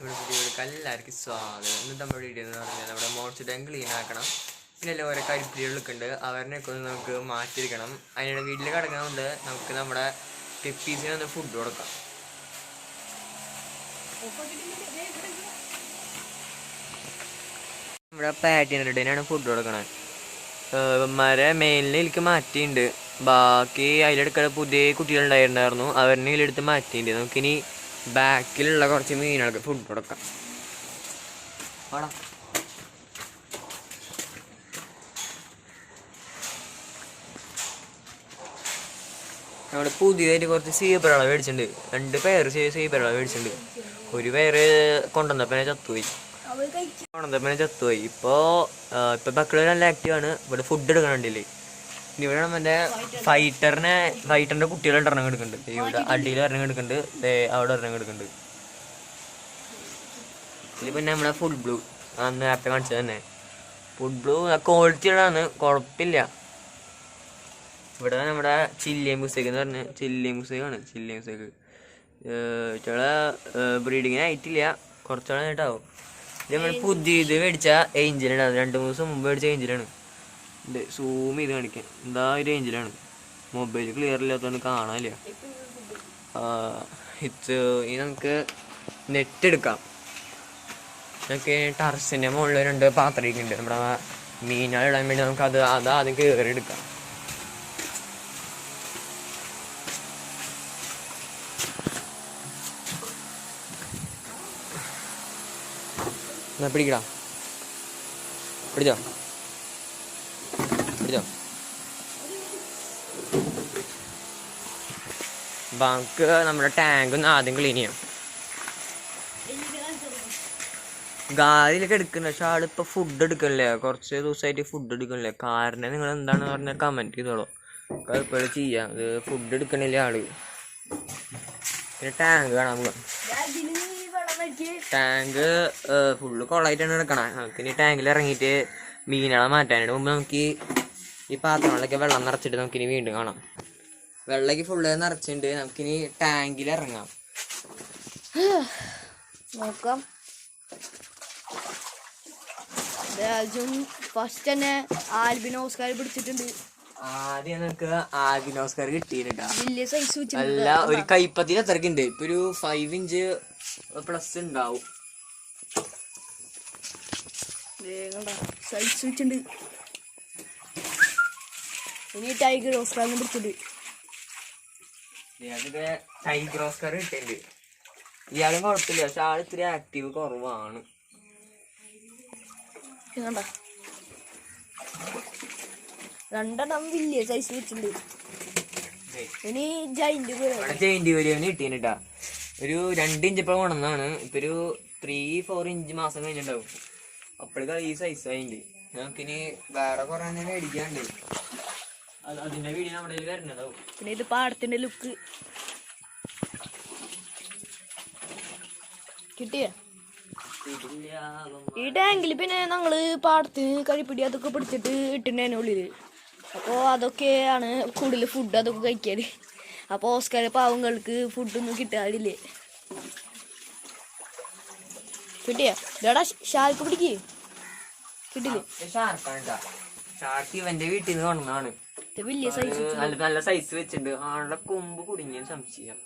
നമ്മുടെ പുതിയ വീഡിയോ എല്ലാവർക്കും സ്വാഗതം. ഇന്ന് നമ്മുടെ വീഡിയോ എന്ന് പറഞ്ഞാൽ നമ്മുടെ മോർച്ച് ടാങ്ക് ക്ലീൻ ആക്കണം പിന്നെ എല്ലാം ഓരോ കരിപ്പിടികളൊക്കെ ഉണ്ട് അവരിനെയൊക്കെ ഒന്ന് നമുക്ക് മാറ്റിയിരിക്കണം അതിനിടെ വീട്ടിൽ കിടക്കുന്നതുകൊണ്ട് നമുക്ക് നമ്മുടെ പെപ്പീസിന് ഒന്ന് ഫുഡ് കൊടുക്കാം. നമ്മുടെ പാറ്റിനാണ് ഫുഡ് കൊടുക്കണത് ഇവന്മാരെ എനിക്ക് മാറ്റിയിട്ടുണ്ട്. ബാക്കി അതിലെടുക്കുന്ന പുതിയ കുട്ടികളുണ്ടായിട്ടുണ്ടായിരുന്നു അവരിനെ ഇതിലെടുത്ത് മാറ്റിയിട്ടുണ്ട്. നമുക്കിനി ബാക്കിലുള്ള കുറച്ച് മീനുകൾക്ക് ഫുഡ് കൊടുക്കാം. നമ്മുടെ പുതിയതായിട്ട് കുറച്ച് സീബ്രള മേടിച്ചിട്ടുണ്ട്. രണ്ട് പേര് സീബ്രള മേടിച്ചിട്ടുണ്ട്. ഒരു പേര് കൊണ്ടുവന്നപ്പനെ ചത്തുപോയി. കൊണ്ടുവന്നപ്പനെ ചത്തുപോയി. ഇപ്പോ ഇപ്പൊ മക്കൾ നല്ല ആക്റ്റീവ് ആണ്. ഇവിടെ ഫുഡ് എടുക്കണുണ്ടല്ലേ. ഇവിടെ മറ്റേ ഫൈറ്ററിനെ ഫൈറ്ററിന്റെ കുട്ടികൾ രണ്ടെണ്ണം എടുക്കുന്നുണ്ട് ഇവിടെ അടിയിൽ ഒരെണ്ണം എടുക്കുന്നുണ്ട് അവിടെ ഒരെണ്ണം എടുക്കുന്നുണ്ട് ഇതിൽ പിന്നെ നമ്മുടെ ഫുഡ് ബ്ലൂ അന്ന് നേരത്തെ കാണിച്ചത് തന്നെ. ഫുഡ് ബ്ലൂ ക്വാളിറ്റിയുള്ളതാണ് കുഴപ്പമില്ല ഇവിടെ നമ്മുടെ ചില്ലി മ്യൂസിക് എന്ന് പറഞ്ഞ ചില്ലി മ്യൂസിക് ആണ്. ചില്ലി മ്യൂസിക് ചില ബ്രീഡിങ്ങിന് ആയിട്ടില്ല. കുറച്ചോളം ആയിട്ടാവും ഇത് നമ്മൾ പുതിയത് മേടിച്ച ഏഞ്ചിലാണ് രണ്ട് മൂന്ന് ദിവസം മുമ്പ് മേടിച്ച ഏഞ്ചിലാണ് സൂം ചെയ്ത് കാണിക്കാൻ. എന്താ റേഞ്ചിലാണ് മൊബൈൽ ക്ലിയർ ഇല്ലാത്തതുകൊണ്ട് കാണാനില്ല. ഇത് ഇനി നമുക്ക് നെറ്റ് എടുക്കാം. നമുക്ക് ടർസിന്റെ മുകളിൽ രണ്ട് പാത്രമൊക്കെയുണ്ട്. നമ്മുടെ മീനുകളിടാൻ വേണ്ടി നമുക്ക് അത് ആദ്യം കയറി എടുക്കാം. എന്നാ പിടിക്കടാ. പിടിച്ചോ? ബാങ്ക് നമ്മുടെ ടാങ്ക് ഒന്ന് ആദ്യം ക്ലീൻ ചെയ്യാം. ഗാലിയിലൊക്കെ എടുക്കുന്നുണ്ട് പക്ഷെ ആളിപ്പോ ഫുഡ് എടുക്കണില്ലേ? കുറച്ച് ദിവസമായിട്ട് ഫുഡ് എടുക്കണില്ലേ? കാരണം നിങ്ങൾ എന്താണ് പറഞ്ഞാൽ കമന്റ് ചെയ്തോളൂ. കുഴപ്പമില്ല ചെയ്യാം. ഇത് ഫുഡ് എടുക്കണില്ല ആൾ? പിന്നെ ടാങ്ക് കാണാൻ പോകാം ടാങ്ക് ഫുള്ള് കൊള്ളായിട്ടാണ് എടുക്കണേ നമുക്ക് ഇനി ടാങ്കിൽ ഇറങ്ങിയിട്ട് മീനുകളെ മാറ്റാനായിട്ട്. മുമ്പ് നമുക്ക് ഈ പാത്രങ്ങളിലൊക്കെ വെള്ളം നിറച്ചിട്ട് നമുക്കിനി വീണ്ടും കാണാം. വെള്ളക്ക് ഫുള്ള് നിറച്ചിട്ടുണ്ട്. നമുക്കിനി ടാങ്കിൽ ഇറങ്ങാം. നോക്കാം. രാജും ഫസ്റ്റ് തന്നെ ആൽബിൻ ഓസ്കാർ പിടിച്ചിട്ടുണ്ട്. ആദ്യം നമുക്ക് കിട്ടിയിട്ടാ വലിയ സൈസ് അല്ല ഒരു കൈപ്പത്തിൽ ഉണ്ട് ഇപ്പൊ ഒരു ഫൈവ് ഇഞ്ച് പ്ലസ് ഉണ്ടാവും. സൈസ് വെച്ചിട്ടുണ്ട്. ഇനി ടൈഗർ ഓസ്കാറിന് പിടിച്ചിട്ടുണ്ട്. കിട്ടിയിട്ടുണ്ട്. ഇയാളും കുഴപ്പമില്ല പക്ഷെ ആൾ ഇത്തിരി ആക്റ്റീവ് കുറവാണ്. കണ്ട രണ്ടെണ്ണം വലിയ സൈസ് വെച്ചിട്ടുണ്ട്. ഇനി ജൈന്റ് വലിയവന് ഒരു രണ്ട് ഇഞ്ച് ഇപ്പൊ കൊണ്ടുവന്നാണ്. ഇപ്പൊ ഒരു ത്രീ ഫോർ ഇഞ്ച് മാസം കഴിഞ്ഞിട്ടുണ്ടാവും. അപ്പോഴേക്കും ഈ സൈസ് ആയിണ്ട് നമുക്കിനി വേറെ കുറെ മേടിക്കാണ്ട് അതിന്റെ വീഡിയോ നമ്മുടെ വരുന്നതാവും. പിന്നെ ഇത് പാടത്തിന്റെ ലുക്ക് കിട്ടിയ? ഈ ടാങ്കിൽ പിന്നെ ഞങ്ങൾ പാടത്ത് കഴിപ്പിടി അതൊക്കെ പിടിച്ചിട്ട് ഇട്ടിട്ടുണ്ടായിരുന്നു ഉള്ളിൽ. അപ്പോൾ അതൊക്കെയാണ് കൂടുതൽ ഫുഡ് അതൊക്കെ കഴിക്കാറ് അപ്പോൾ ഓസ്കാർ പാവങ്ങൾക്ക് ഫുഡൊന്നും കിട്ടാറില്ലേ? കിട്ടിയ? ഇതാടാ ഷാർക്ക് പിടിക്ക്. കിട്ടില്ലേ ഷാർക്കാണ്. ഷാർക്ക് ഇവന്റെ വീട്ടിൽ നിന്ന് കൊണ്ടുവന്നാണ് ഇത് വലിയ സൈസ് നല്ല നല്ല സൈസ് വെച്ചിട്ടുണ്ട്. ആളുടെ കൊമ്പ് കുടുങ്ങിയ സംശയം.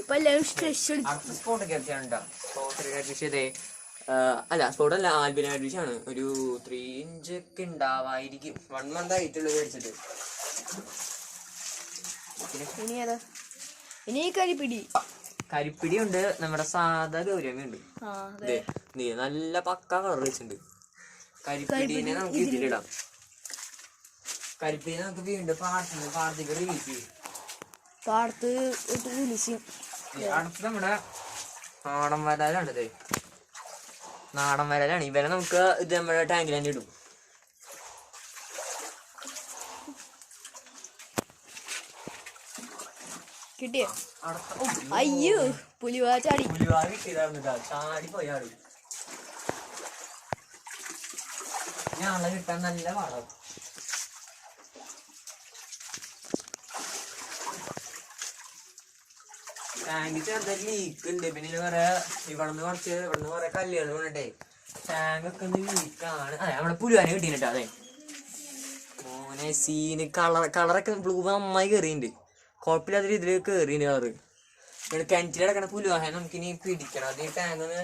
ഇപ്പൊ എല്ലാവരും സ്ട്രെസ് സ്പോട്ട് അല്ല സ്പോട്ട് അല്ല ആൽബിന ആണ്. ഒരു ത്രീ ഇഞ്ച് ഒക്കെ ഉണ്ടാവായിരിക്കും. വൺ മന്ത് ആയിട്ടുള്ളത് മേടിച്ചിട്ട്. ഇനി ഏതാ? ഇനി ഈ കരിപ്പിടി. കരിപ്പിടി ഉണ്ട്. നമ്മുടെ സാധാ ദേ, നല്ല പക്ക കളർ വെച്ചിട്ടുണ്ട്. കരിപ്പിടീനെ നമുക്ക് ഇതിലിടാം കരിപ്പിടി നമുക്ക് വീണ്ടും പാടത്തിന് പാടത്തേക്ക് റിലീസ് ചെയ്യും പാടത്ത് റിലീസ് ചെയ്യും അടുത്ത് നമ്മുടെ നാടൻ വരാലാണ് ഇത്? നാടൻ വരാലാണ് ഇവരെ നമുക്ക് ഇത് നമ്മുടെ ടാങ്കിൽ തന്നെ ഇടും. കിട്ടിയോ? അയ്യോ പുലിവാ ചാടി. പുലിവാ കിട്ടിയതായിരുന്നു ചാടി ചാടി ഞാളെ കിട്ടാൻ നല്ല പാടാം ടാങ്ക് ചെറുതായിട്ട് ലീക്ക് ഉണ്ട്. പിന്നെ കുറെ ഇവിടുന്ന് കുറച്ച് ഇവിടുന്ന് കുറെ കല്ലുകൾ വീണിട്ടേ ടാങ്ക് ഒക്കെ ഒന്ന് ലീക്കാണ് അതെ നമ്മളെ പുലുവാനെ കിട്ടിയിട്ടോ അതെ. മോനെ സീന് കളർ കളറൊക്കെ ബ്ലൂ നന്നായി കയറിയിട്ടുണ്ട് കുഴപ്പമില്ലാത്ത രീതിയിൽ കയറിയിട്ടുണ്ട് കളറ് കിണറ്റിൽ കിടക്കണ നമുക്കിനി പിടിക്കണം. അത് ഈ ടാങ്ക് ഒന്ന്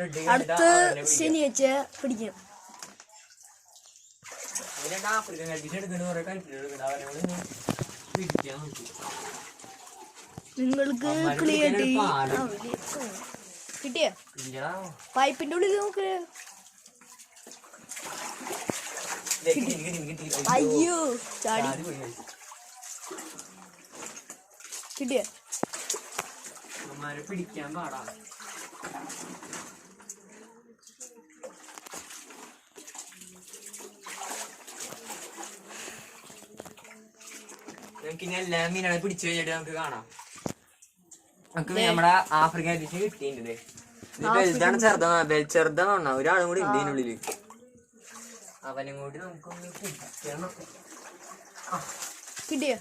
റെഡി ശനിയാഴ്ച പിടിക്കണം ആഫ്രിക്കൻ കല്ലിട്ട് എടുക്കണ കുറെ കല്ലിട്ട് എടുക്കണ നിങ്ങൾക്ക് ക്ലിയർ കിട്ടിയോ. പൈപ്പിന്റെ ഉള്ളിൽ നോക്ക്. അയ്യോ. ചാടി. കിട്ടിയോ? പിടിക്കാൻ പാടാ. നമുക്ക് ഇനി എല്ലാ മീനുകളെ പിടിച്ചു കഴിഞ്ഞിട്ട് നമുക്ക് കാണാം. നമുക്ക്. നമ്മുടെ ആഫ്രിക്കൻ ഡിഷ് കിട്ടിയിട്ടുണ്ട് വലുതാണ് ചെറുതാണ് ചെറുതാണ്? ഒരാളും കൂടി ഉണ്ട് ഇതിനുള്ളിൽ അവനും കൂടി നമുക്കൊന്ന് പിടിക്കണം കിട്ടിയ?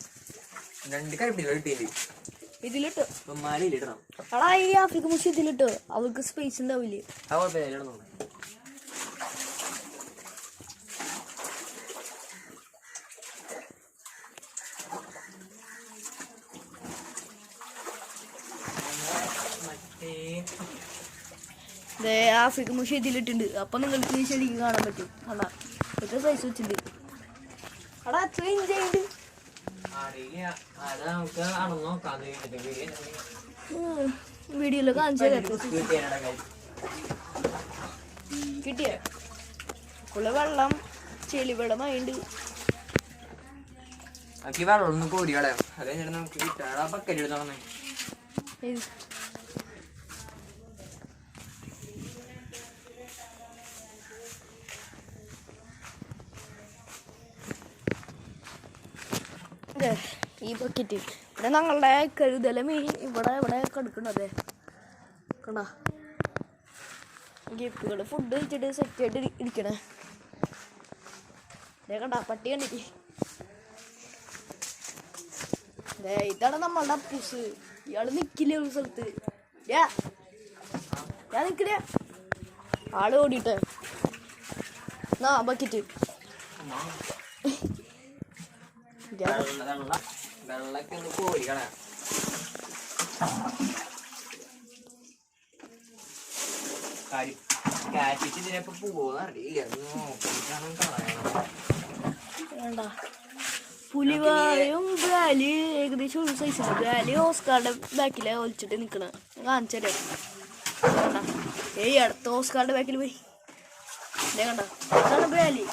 രണ്ട് ഇതിലിട്ടോ. മാലയിലിടണം ഈ ആഫ്രിക്ക മുഷി ഇതിലിട്ടോ അവർക്ക് സ്പേസ് ഉണ്ടാവില്ലേ ആ കുഴപ്പമില്ല ഇടണം മറ്റേ ദേ ആഫ്രിക്ക മുഷി ഇതിലിട്ടുണ്ട് അപ്പൊ നിങ്ങൾക്ക് ശരിക്കും കാണാൻ പറ്റും. കണ്ടാ എത്ര സൈസ് വെച്ചിട്ടുണ്ട് അടാ ചെയ്യുന്നുണ്ട് അത് അത് കാണിച്ചു കിട്ടിയ? ഉള്ള വെള്ളം ചെളി വെള്ളമായിണ്ട് ബാക്കി വെള്ളം ഒന്ന് അത് കഴിഞ്ഞിട്ട് നമുക്ക് കിട്ടാ ബക്കറ്റ് എടുത്തോളന്നേ ദേ, ഈ ബക്കറ്റ് ഇവിടെ ഞങ്ങളുടെ കഴുതല മീൻ ഇവിടെ ഇവിടെ കിടക്കണത്. കണ്ട? ഗിഫ്റ്റുകൾ ഫുഡ് കഴിച്ചിട്ട് സെറ്റ് ആയിട്ട് ഇരി- ഇരിക്കണേ. ദേ കണ്ട പട്ടി കണ്ടിട്ട് ദേ ഇതാണ് നമ്മളുടെ അപ്പൂസ് ഇയാൾ നിക്കില്ലേ ഒരു സ്ഥലത്ത്. ഞാൻ നിക്കില്ല? ആൾ ഓടിട്ടെ ആ. ബക്കറ്റ് വെള്ളം വെള്ളമൊക്കെ ഒന്ന് കോരി കളയാം കാര്യം കാറ്റിച്ച് ഇതിനൊക്കെ പോകുന്ന അറിയില്ല ഒന്ന് നോക്കിയിട്ടാണ് കളയണം പുലിവായും ബ്രാലി ഏകദേശം ഒരു സൈസ് ബ്രാലി ഓസ്കാറിന്റെ ബാക്കിലെ ഒലിച്ചിട്ട് നിക്കണ. കാണിച്ചു തരാം. ഏയ് അടുത്ത ഓസ്കാറിന്റെ ബാക്കിൽ പോയി. ഇതേ കണ്ട? അതാണ് ബ്രാലി.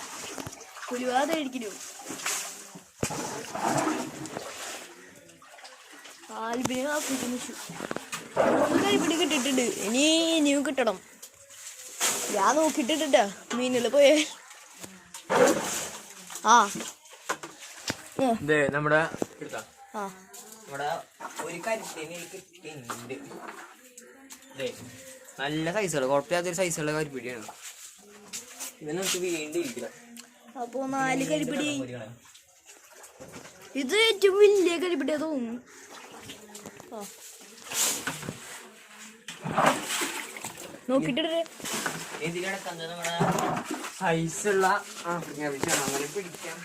പുലിവാ അതായിരിക്കും മൂന്ന് കിട്ടിയിട്ടുണ്ട്. ഇനി ഇനിയും കിട്ടണം. ഞാൻ നോക്കിയിട്ടിട്ടാ പോയേ. ആ. നമ്മുടെ ആ. നമ്മുടെ ഒരു കിട്ടിയിട്ടുണ്ട്. നല്ല സൈസുള്ള കുഴപ്പമില്ലാത്തൊരു സൈസുള്ള കരിപ്പിടിയാണ്. അപ്പോ നാല് കരിപ്പിടി. ഇത് ഏറ്റവും വലിയ കരിപ്പിടിയാ തോന്നുന്നു. നോക്കിട്ടിട്ട് പിടിക്കാൻ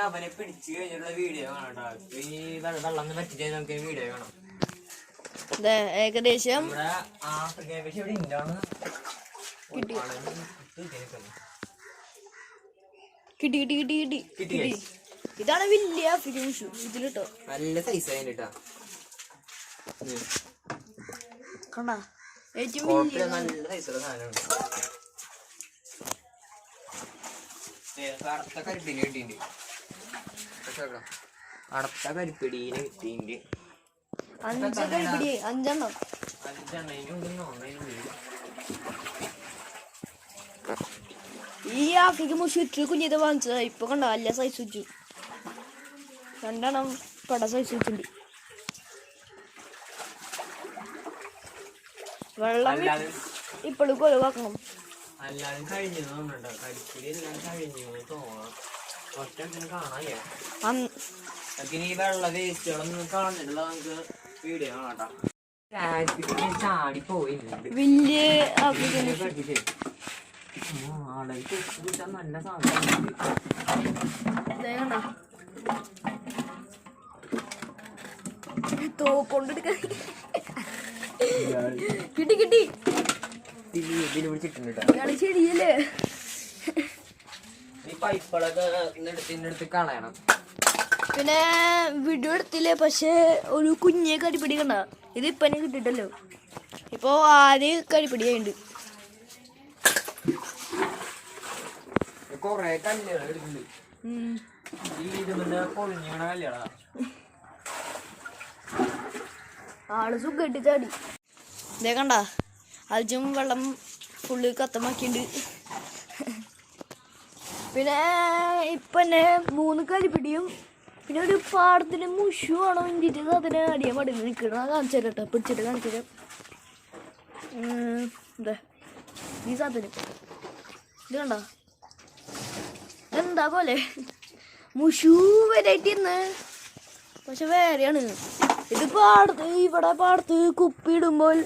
അവനെ പിടിച്ചു കഴിഞ്ഞിട്ടുള്ള വീഡിയോ കാണാം കേട്ടോ. ഈ വെള്ളം ഒന്ന് നമുക്ക് വീഡിയോ കാണാം. ഏകദേശം കിട്ടി. കിട്ടി കിട്ടി കിട്ടി കിട്ടി ഇതാണ് വലിയ ഫിലിം ഷൂ ഇതിലിട്ടോ. നല്ല സൈസ് ആയിട്ടാ കണ്ട? ഏറ്റവും വലിയ നല്ല സൈസുള്ള സാധനമാണ് കറുത്ത കരിപ്പിന് കിട്ടിയിട്ടുണ്ട്. കറുത്ത കരിപ്പിടീന് കിട്ടിയിട്ടുണ്ട്. അഞ്ച് കരിപ്പിടി അഞ്ചെണ്ണം ഈ ആഫ്രിക്കൻ മുഷിറ്റ് കുഞ്ഞിത് വാങ്ങിച്ചതാ. ഇപ്പൊ കണ്ട നല്ല സൈസ് വെച്ചു രണ്ടെണ്ണം പട സൈസ് വെച്ചിട്ടുണ്ട് വെള്ളം ഇപ്പോഴും കൊലവാക്കണം. അല്ലാതെ കഴിഞ്ഞു തോന്നുന്നുണ്ടോ? കരിപ്പുരി എല്ലാം കഴിഞ്ഞു തോന്നാം ഒറ്റ അന്ന് നമുക്ക് വെള്ള വേസ്റ്റുകളൊന്നും കാണുന്നില്ല നമുക്ക്. ചാടി ആക്കിയിട്ട് നല്ല സാധനം കിട്ടി കിട്ടി ടുത്ത് കളയണം. പിന്നെ വീഡിയോ എടുത്തില്ല? പക്ഷേ ഒരു കുഞ്ഞെ കരിപ്പിടി കണ്ട ഇത് ഇപ്പനെ കിട്ടിട്ടല്ലോ ഇപ്പോൾ ആദ്യം കരിപ്പിടിയുണ്ട് കൊറേ കല്ലുകൾ എടുക്കുന്നുണ്ട്. ആൾ സുഖമായിട്ട് ചാടി. ഇതേ കണ്ട അൽജും വെള്ളം ഫുള്ള് കത്തമാക്കിണ്ട് പിന്നെ ഇപ്പന്നെ മൂന്ന് കരിപ്പിടിയും പിന്നെ ഒരു പാടത്തിന് മുഷു ആണോ വേണ്ടിയിട്ട് അതിനെ അടിയാൻ പാടില്ല നിൽക്കണം കാണിച്ചു തരാം കേട്ടോ പിടിച്ചിട്ട് കാണിച്ചു തരാം എന്താ ഈ സാധനം. ഇത് കണ്ട? എന്താ പോലെ? മുഷു വരായിട്ട് ഇന്ന്. പക്ഷെ വേറെയാണ്. ഇത് പാടത്ത് ഇവിടെ പാടത്ത് കുപ്പി ഇടുമ്പോൾ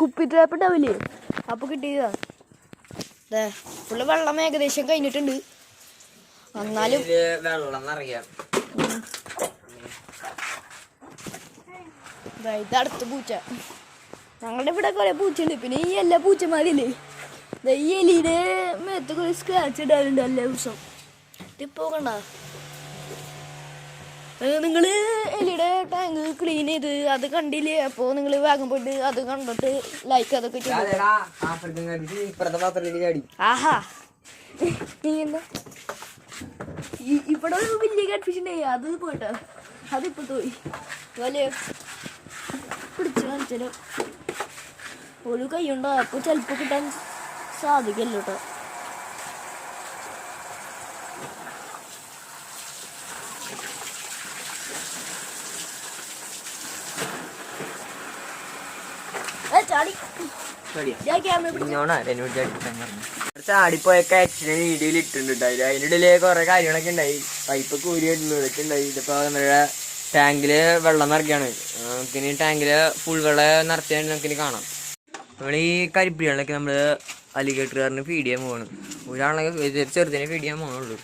കുപ്പി ട്രാപ്പ് ഉണ്ടാവില്ലേ? അപ്പൊ കിട്ടിയതാ. ഫുള്ള് വെള്ളം ഏകദേശം കഴിഞ്ഞിട്ടുണ്ട്. എന്നാലും വെള്ളം നിറയാം. ദേ ഇത് അടുത്ത പൂച്ച. ഞങ്ങളുടെ ഇവിടെ കുറെ പൂച്ചയുണ്ട്. പിന്നെ ഈ എല്ലാ പൂച്ചമാരില്ലേ? ഈ എലിയുടെ മേത്ത് കുറെ സ്ക്രാച്ച് ഇടാറുണ്ട് എല്ലാ ദിവസം പോകണ്ട കണ്ട? നിങ്ങൾ എലിയുടെ ടാങ്ക് ക്ലീൻ ചെയ്ത് അത് കണ്ടില്ലേ? അപ്പോൾ നിങ്ങൾ വേഗം പോയിട്ട് അത് കണ്ടിട്ട് ലൈക്ക് അതൊക്കെ ചെയ്യാം. ആഹാ. നീ എന്താ? ഇവിടെ ഒരു വലിയ കൺഫ്യൂഷൻ ഉണ്ടായി അത് പോയിട്ടാ അതിപ്പോ പോയി. വലിയ പിടിച്ചു കാണിച്ചാലോ ഒരു കൈയുണ്ടോ? അപ്പൊ ചിലപ്പോ കിട്ടാൻ സാധിക്കല്ലോ കേട്ടോ ചാടി. ഞാൻ ക്യാമറ പിടിച്ചു ചാടിപ്പോയൊക്കെ ആക്സിഡന്റ് വീഡിയോയിൽ ഇട്ടിട്ടുണ്ട് അതിൽ അതിന്റെ ഇടയിൽ കുറെ കാര്യങ്ങളൊക്കെ ഉണ്ടായി പൈപ്പ് കൂരി ഇതൊക്കെ ഉണ്ടായി ഇതിപ്പോ നമ്മുടെ ടാങ്കിൽ വെള്ളം നിറയ്ക്കാണ്. നമുക്കിനി ടാങ്കിൽ ഫുൾ വെള്ളം നിറച്ചാൽ നമുക്കിനി കാണാം. നമ്മൾ ഈ കരിപ്പിടികളിലൊക്കെ നമ്മൾ അലിഗേറ്ററുകാരന് ഫീഡ് ചെയ്യാൻ പോകണം ഒരാളെ ചെറുതിനെ ഫീഡ് ചെയ്യാൻ പോകണുള്ളൂ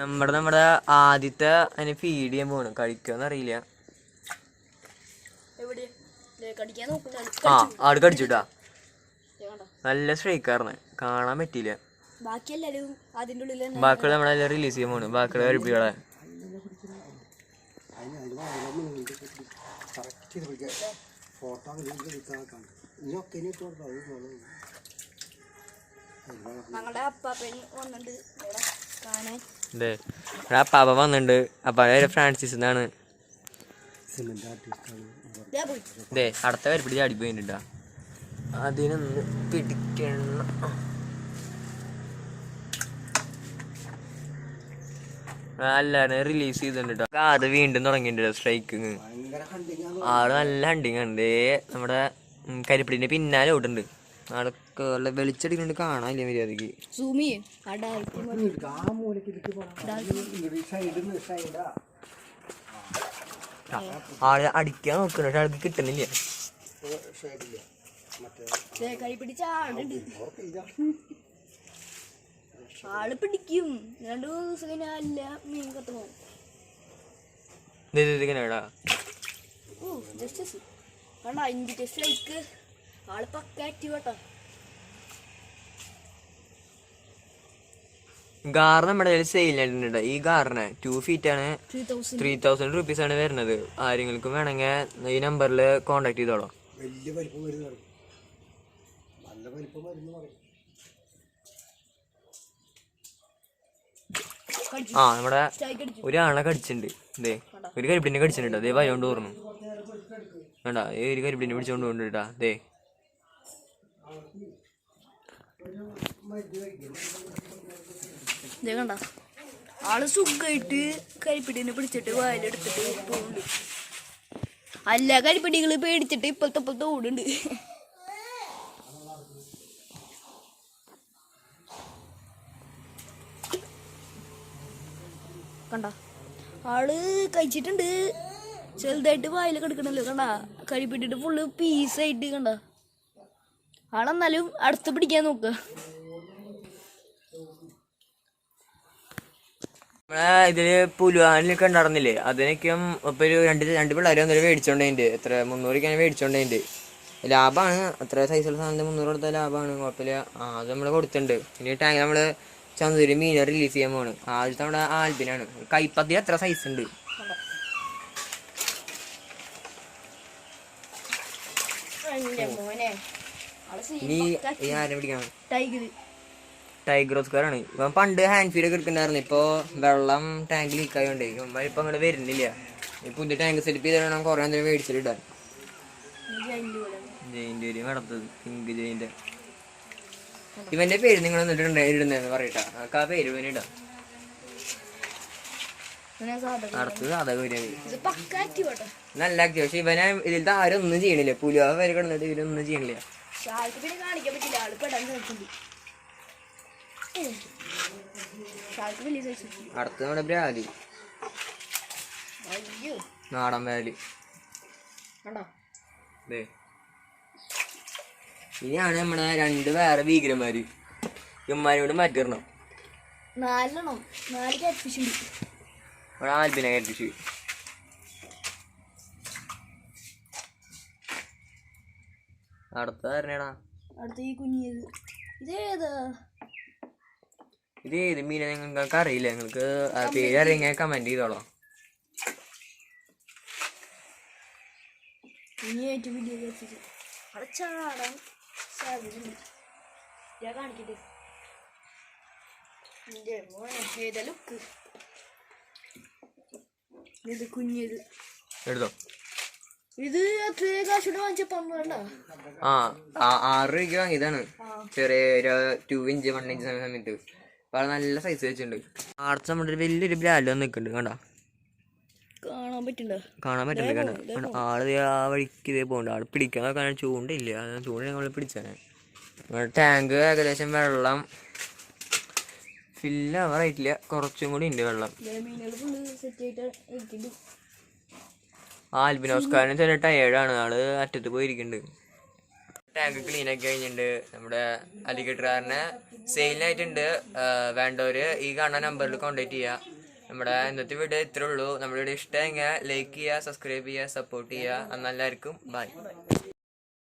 നമ്മുടെ നമ്മുടെ ആദ്യത്തെ അതിനെ ഫീഡ് ചെയ്യാൻ പോകണം കഴിക്കുമെന്ന് അറിയില്ല എവിടെ ദേ, കടിക്കാൻ നോക്കും ഞാൻ ആ ആട് കടിച്ചുട്ടാ ദേ കണ്ടോ? നല്ല സ്ട്രൈക്കാർന്ന് കാണാൻ പറ്റിയില്ല. ബാക്കിയുള്ള നമ്മളെല്ലാം റിലീസ് ചെയ്യാൻ പോണു. ബാക്കിയുള്ള ഞങ്ങളുടെ കാണാൻ ഇതേ ഇവിടെ അപ്പാപ്പ വന്നിട്ടുണ്ട്. അപ്പാപ്പ ഫ്രാൻസിസ് എന്നാണ്. ഇതേ അടുത്ത കരിപ്പിടി ചാടി പോയിട്ടാ അതിനൊന്ന് പിടിക്കണം. എല്ലാരും റിലീസ് ചെയ്തിട്ടുണ്ട് ട്ടോ. അത് വീണ്ടും തുടങ്ങിയിട്ടുണ്ട് സ്ട്രൈക്കിങ് ആൾ നല്ല ഹണ്ടിങ് ഉണ്ട് നമ്മുടെ കരിപ്പിടിന്റെ പിന്നാലെ ഓട്ടുണ്ട് ആളൊക്കെ നല്ല വെളിച്ചടിക്കുന്നുണ്ട് കാണാനില്ല മര്യാദയ്ക്ക് സൂമിയേ ആൾ അടിക്കാൻ നോക്കുന്നു പക്ഷെ ആൾക്ക് കിട്ടുന്നില്ല. ആൾ പിടിക്കും. രണ്ടു ദിവസം കഴിഞ്ഞാൽ അല്ല മീൻ കത്ത് പോകും ജസ്റ്റ് കണ്ട അഞ്ച് ടെസ്റ്റ് ലൈക്ക് ആൾ പക്ക ആക്റ്റീവ് കേട്ടോ ഗാർ നമ്മുടെ കയ്യിൽ സെയിൽ ആയിട്ടുണ്ട് ഈ ഗാറിന് ടു ഫീറ്റ് ആണ്. ത്രീ തൗസൻഡ് റുപ്പീസ് ആണ് വരുന്നത്. ആരെങ്കിലും വേണമെങ്കിൽ ഈ നമ്പറിൽ കോണ്ടാക്ട് ചെയ്തോളാം. ആ നമ്മുടെ ഒരാളെ കടിച്ചിട്ടുണ്ട്. ഇതേ ഒരു കരിപ്പിടിനെ കടിച്ചിട്ടുണ്ട് അതേ വയോണ്ട് ഓർന്നു. വേണ്ട ഈ ഒരു കരിപ്പിടിനെ പിടിച്ചോണ്ട് കൊണ്ടിട്ടാ ദേ. ദേ കണ്ട? ആൾ സുഖമായിട്ട് കരിപ്പിടിനെ പിടിച്ചിട്ട് വായിലെടുത്തിട്ട് പോകുന്നുണ്ട് അല്ല കരിപ്പിടികൾ പേടിച്ചിട്ട് ഇപ്പോഴത്തെ ഇപ്പോഴത്തെ ഓടുണ്ട്. കണ്ട? ആൾ കഴിച്ചിട്ടുണ്ട്. ചെറുതായിട്ട് വായിൽ കിടക്കണല്ലോ കണ്ട? കരിപ്പിട്ടിട്ട് ഫുള്ള് പീസായിട്ട് കണ്ട? ആളെന്നാലും അടുത്ത് പിടിക്കാൻ നോക്കുക ഇതിൽ പുലുവാനിലൊക്കെ ഉണ്ടായിരുന്നില്ലേ? അതിനൊക്കെയും ഇപ്പൊ ഒരു രണ്ട് രണ്ട് പിള്ളേർ ഒന്നര മേടിച്ചോണ്ടതിന്റെ എത്ര മുന്നൂറൊക്കെയാണ് മേടിച്ചോണ്ടതിന്റെ ലാഭമാണ് അത്ര സൈസുള്ള സാധനം മുന്നൂറ് കൊടുത്താൽ ലാഭമാണ് കുഴപ്പമില്ല. ആ അത് നമ്മൾ കൊടുത്തിട്ടുണ്ട്. ഇനി ടാങ്ക് നമ്മൾ ചന്തൂര് മീനെ റിലീസ് ചെയ്യാൻ പോണ് ആദ്യത്തെ നമ്മുടെ ആൽബിനാണ് കൈപ്പത്തി എത്ര സൈസ് ഉണ്ട്? ഈ ആരെ പിടിക്കണം? ടൈഗർ. ടൈഗർ ഓസ്കാറാണ് ഇവൻ പണ്ട് ഹാൻഡ് ഫീഡ് ഒക്കെ ഇപ്പോൾ ഇപ്പൊ വെള്ളം ടാങ്ക് ലീക്ക് ആയതുകൊണ്ട് ഇവന്മാർ ഇപ്പൊ അങ്ങോട്ട് വരുന്നില്ല. പുതിയ ടാങ്ക് സെറ്റപ്പ് ചെയ്ത് വേണം കുറെ എന്തെങ്കിലും മേടിച്ചിട്ടിടാൻ ജയിന്റെ ഒരു നടത്തത് പിങ്ക് ജയിന്റെ ഇവന്റെ പേര് നിങ്ങൾ എന്നിട്ടുണ്ട് ഇടുന്നതെന്ന് പറയട്ടാ. നമുക്ക് ആ പേര് ഇവന് ഇടാം. അടുത്തത് നല്ല ആക്റ്റീവ് പക്ഷെ ഇവനെ ഇതിലത്തെ ആരും ഒന്നും ചെയ്യണില്ല. പുലിയാവ് വരെ കിടന്നിട്ട് ഇവരൊന്നും ചെയ്യണില്ല. കാണിക്കാൻ പറ്റില്ല. ആൾ പെടാൻ നോക്കുന്നുണ്ട്. അടുത്തത് നമ്മുടെ ബ്രാലി. നാടൻ ദേ. ഇനിയാണ് നമ്മുടെ രണ്ട് വേറെ ഭീകരന്മാര്. ഇമ്മാരോട് മാറ്റിടണം ആൽബിനെ കയറ്റിച്ച് അടുത്ത അടുത്ത ഈ കുഞ്ഞിയത്. ഇതേതാ? ഇത് ഏത് മീനെ നിങ്ങൾക്ക് അറിയില്ല നിങ്ങൾക്ക് പേര് അറിയാൻ കമന്റ് ചെയ്തോളോ. എടുത്തോ. ഇത് ആ ആറ് രൂപ വാങ്ങിയതാണ്. ചെറിയ ഒരു ടു ഇഞ്ച് വൺ ഇഞ്ച് സമയത്ത്. അത് നല്ല സൈസ് വെച്ചിട്ടുണ്ട്. ആർച്ച നമ്മുടെ വലിയൊരു ബ്രാൻഡ് നിൽക്കുന്നുണ്ട് കണ്ടാ? കാണാൻ പറ്റണ്ടോ കാണാൻ പറ്റുന്നുണ്ട് കണ്ട? ആൾ ആ വഴിക്ക് ഇതേ പോകണ്ട ആൾ പിടിക്കാൻ നോക്കാൻ ചൂണ്ടില്ല ചൂണ്ട ഞങ്ങൾ പിടിച്ചാണ്. ടാങ്ക് ഏകദേശം വെള്ളം ഫില്ലാവാറായിട്ടില്ല കുറച്ചും കൂടി ഉണ്ട് വെള്ളം. ആൽബിനോസ്കാരൻ ചെറിയ ടയേർഡാണ് ആൾ അറ്റത്ത് പോയിരിക്കുന്നുണ്ട്. ടാങ്ക് ക്ലീൻ ആക്കി കഴിഞ്ഞിട്ടുണ്ട് നമ്മുടെ അലിഗേറ്ററുകാരനെ സെയിലായിട്ടുണ്ട് വേണ്ടവര് ഈ കാണുന്ന നമ്പറിൽ കോൺടാക്ട് ചെയ്യുക നമ്മുടെ ഇന്നത്തെ വീഡിയോ ഇത്രേ ഉള്ളൂ. നമ്മുടെ വീഡിയോ ഇഷ്ടമെങ്കിൽ ലൈക്ക് ചെയ്യുക സബ്സ്ക്രൈബ് ചെയ്യുക സപ്പോർട്ട് ചെയ്യുക അന്നെല്ലാവർക്കും ബൈ